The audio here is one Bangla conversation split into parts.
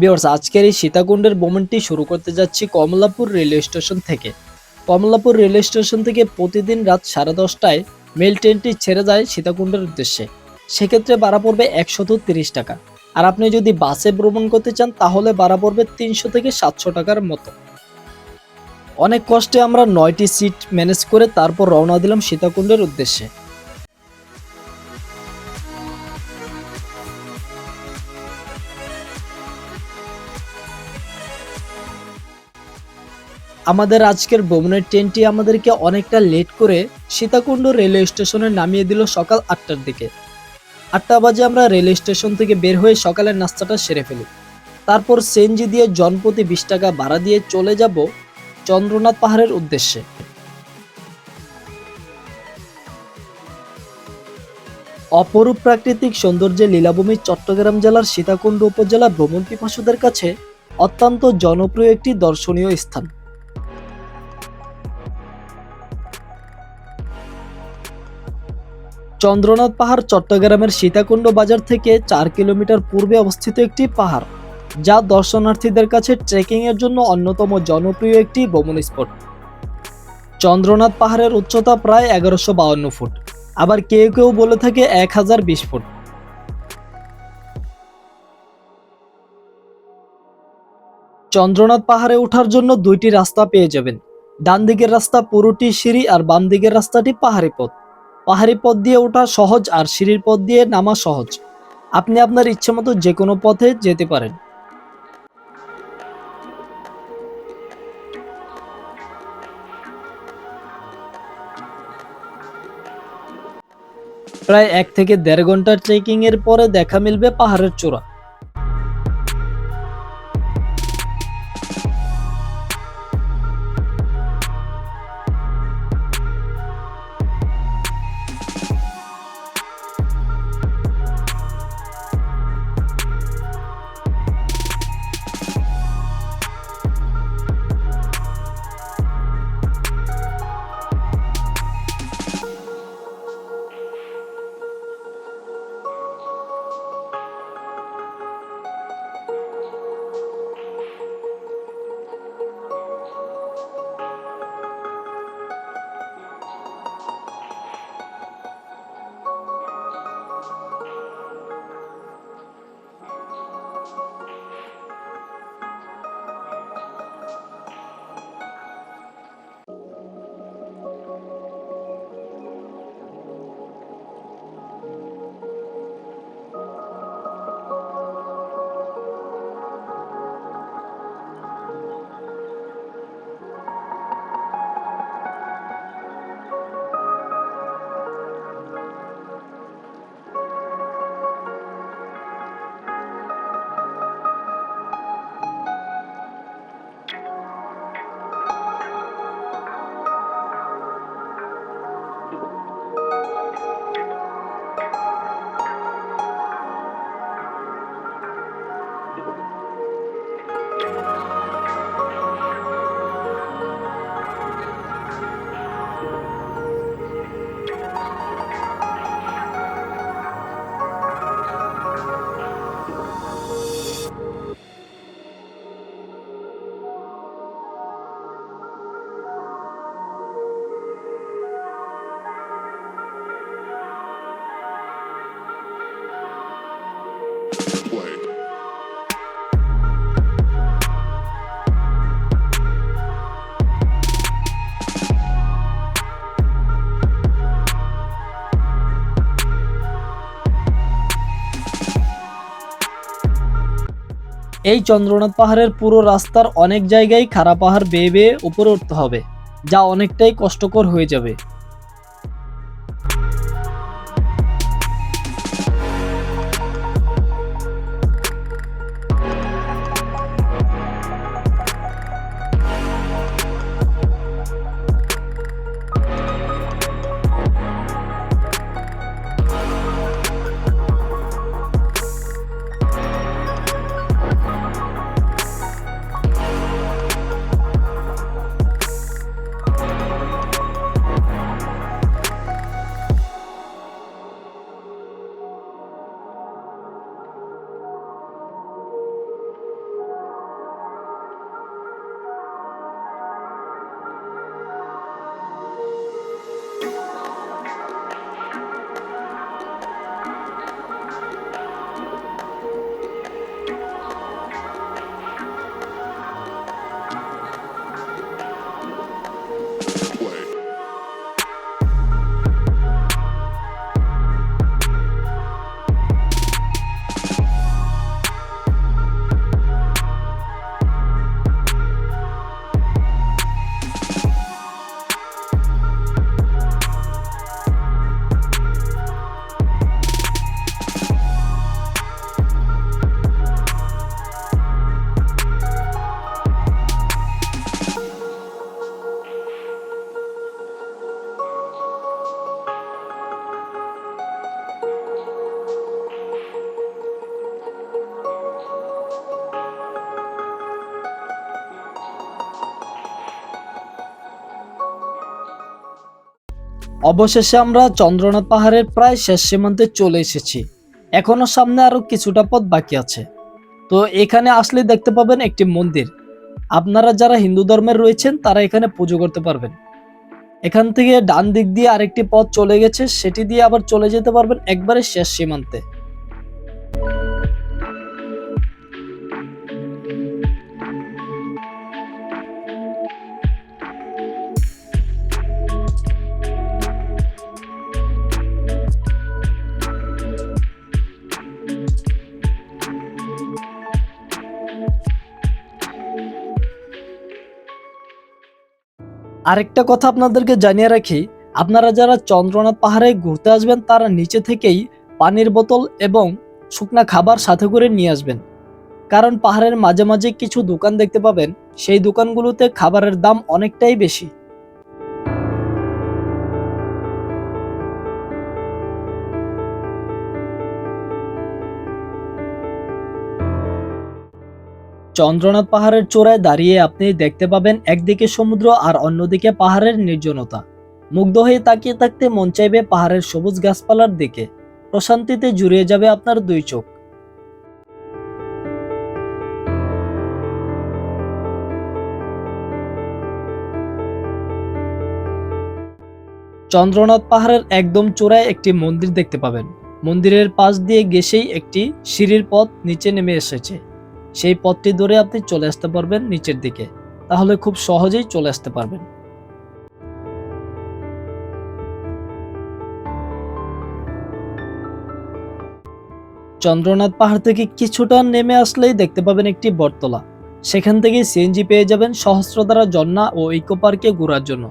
বিয়ার্স আজকের এই সীতাকুণ্ডের ভ্রমণটি শুরু করতে যাচ্ছি কমলাপুর রেলওয়ে স্টেশন থেকে। কমলাপুর রেলওয়ে স্টেশন থেকে প্রতিদিন রাত সাড়ে দশটায় মেল ট্রেনটি ছেড়ে যায় সীতাকুণ্ডের উদ্দেশ্যে। সেক্ষেত্রে ভাড়া পড়বে একশত তিরিশ টাকা। আর আপনি যদি বাসে ভ্রমণ করতে চান, তাহলে ভাড়া পড়বে তিনশো থেকে সাতশো টাকার মতো। অনেক কষ্টে আমরা নয়টি সিট ম্যানেজ করে তারপর রওনা দিলাম সীতাকুণ্ডের উদ্দেশ্যে। আমাদের আজকের ভ্রমণের ট্রেনটি আমাদেরকে অনেকটা লেট করে সীতাকুণ্ড রেলওয়ে স্টেশনে নামিয়ে দিল সকাল আটটার দিকে। আটটা বাজে আমরা রেলওয়ে স্টেশন থেকে বের হয়ে সকালের নাস্তাটা সেরে ফেলি। তারপর সেনজি দিয়ে জনপ্রতি বিশ টাকা ভাড়া দিয়ে চলে যাব চন্দ্রনাথ পাহাড়ের উদ্দেশ্যে। অপরূপ প্রাকৃতিক সৌন্দর্যে লীলাভূমি চট্টগ্রাম জেলার সীতাকুণ্ড উপজেলা ভ্রমণ পিপাসুদের কাছে অত্যন্ত জনপ্রিয় একটি দর্শনীয় স্থান। চন্দ্রনাথ পাহাড় চট্টগ্রামের সীতাকুণ্ড বাজার থেকে চার কিলোমিটার পূর্বে অবস্থিত একটি পাহাড়, যা দর্শনার্থীদের কাছে ট্রেকিং এর জন্য অন্যতম জনপ্রিয় একটি ভ্রমণ স্পট। চন্দ্রনাথ পাহাড়ের উচ্চতা প্রায় এগারোশো ফুট, আবার কেউ কেউ বলে থাকে এক হাজার বিশ ফুট। চন্দ্রনাথ পাহাড়ে ওঠার জন্য দুইটি রাস্তা পেয়ে যাবেন ডান দিকের রাস্তা পুরোটি সিঁড়ি আর বাম দিকের রাস্তাটি পাহাড়ি পথ। পাহাড়ি পথ দিয়ে ওঠা সহজ আর সিঁড়ির পথ দিয়ে নামা সহজ। আপনি আপনার ইচ্ছে মতো যে কোনো পথে যেতে পারেন। প্রায় এক থেকে দেড় ঘণ্টার ট্রেকিং এর পরে দেখা মিলবে পাহাড়ের চূড়া। এই চন্দ্রনাথ পাহাড়ের পুরো রাস্তার অনেক জায়গায় খাড়া পাহাড় বেয়ে বেয়ে উপরে উঠতে হবে, যা অনেকটাই কষ্টকর হয়ে যাবে। অবশেষে আমরা চন্দ্রনাথ পাহাড়ের প্রায় শেষ সীমান্তে চলে এসেছি। এখনও সামনে আরও কিছুটা পথ বাকি আছে। তো এখানে আসলে দেখতে পাবেন একটি মন্দির। আপনারা যারা হিন্দু ধর্মের রয়েছেন, তারা এখানে পুজো করতে পারবেন। এখান থেকে ডান দিক দিয়ে আরেকটি পথ চলে গেছে, সেটি দিয়ে আবার চলে যেতে পারবেন একবারে শেষ সীমান্তে। আরেকটা কথা আপনাদেরকে জানিয়ে রাখি, আপনারা যারা চন্দ্রনাথ পাহাড়ে ঘুরতে আসবেন, তারা নিচে থেকেই পানির বোতল এবং শুকনা খাবার সাথে করে নিয়ে আসবেন। কারণ পাহাড়ের মাঝে মাঝে কিছু দোকান দেখতে পাবেন, সেই দোকানগুলোতে খাবারের দাম অনেকটাই বেশি। চন্দ্রনাথ পাহাড়ের চূড়ায় দাঁড়িয়ে আপনি দেখতে পাবেন একদিকে সমুদ্র আর অন্যদিকে পাহাড়ের নির্জনতা। মুগ্ধ হয়ে তাকিয়ে থাকতে মন চাইবে পাহাড়ের সবুজ গাছপালার দিকে। প্রশান্তিতে জুড়িয়ে যাবে আপনার দুই চোখ। চন্দ্রনাথ পাহাড়ের একদম চূড়ায় একটি মন্দির দেখতে পাবেন। মন্দিরের পাশ দিয়ে গেছেই একটি সিঁড়ির পথ নিচে নেমে এসেছে। সেই পথটি ধরে আপনি চলে আসতে পারবেন নিচের দিকে। তাহলে খুব সহজেই চলে আসতে পারবেন। চন্দ্রনাথ পাহাড় থেকে কিছুটা নেমে আসলেই দেখতে পাবেন একটি বটতলা। সেখান থেকে সিএনজি পেয়ে যাবেন সহস্রধারা জন্না ও ইকো পার্কে ঘোরার জন্য।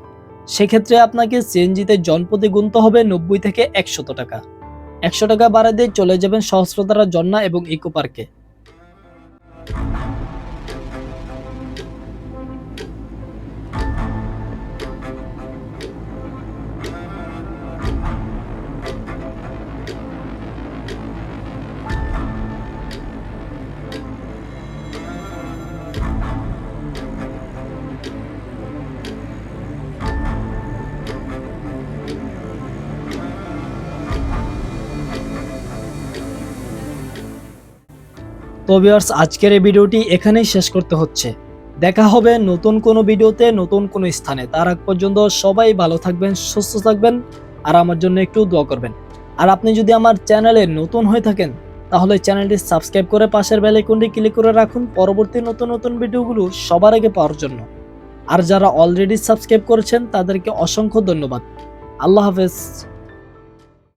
সেক্ষেত্রে আপনাকে সিএনজিতে জনপ্রতি গুনতে হবে নব্বই থেকে একশত টাকা। একশো টাকা বাড়া দিয়ে চলে যাবেন সহস্রধারা জন্না এবং ইকো পার্কে। Come on. তো ভিউয়ার্স আজকের এই ভিডিওটি এখানেই শেষ করতে হচ্ছে। দেখা হবে নতুন কোনো ভিডিওতে নতুন কোনো স্থানে। তার আগ পর্যন্ত সবাই ভালো থাকবেন, সুস্থ থাকবেন, আর আমার জন্য একটু দোয়া করবেন। আর আপনি যদি আমার চ্যানেলে নতুন হয়ে থাকেন, তাহলে চ্যানেলটি সাবস্ক্রাইব করে পাশের বেল আইকনটি ক্লিক করে রাখুন পরবর্তী নতুন নতুন ভিডিওগুলো সবার আগে পাওয়ার জন্য। আর যারা অলরেডি সাবস্ক্রাইব করেছেন, তাদেরকে অসংখ্য ধন্যবাদ। আল্লাহ হাফেজ।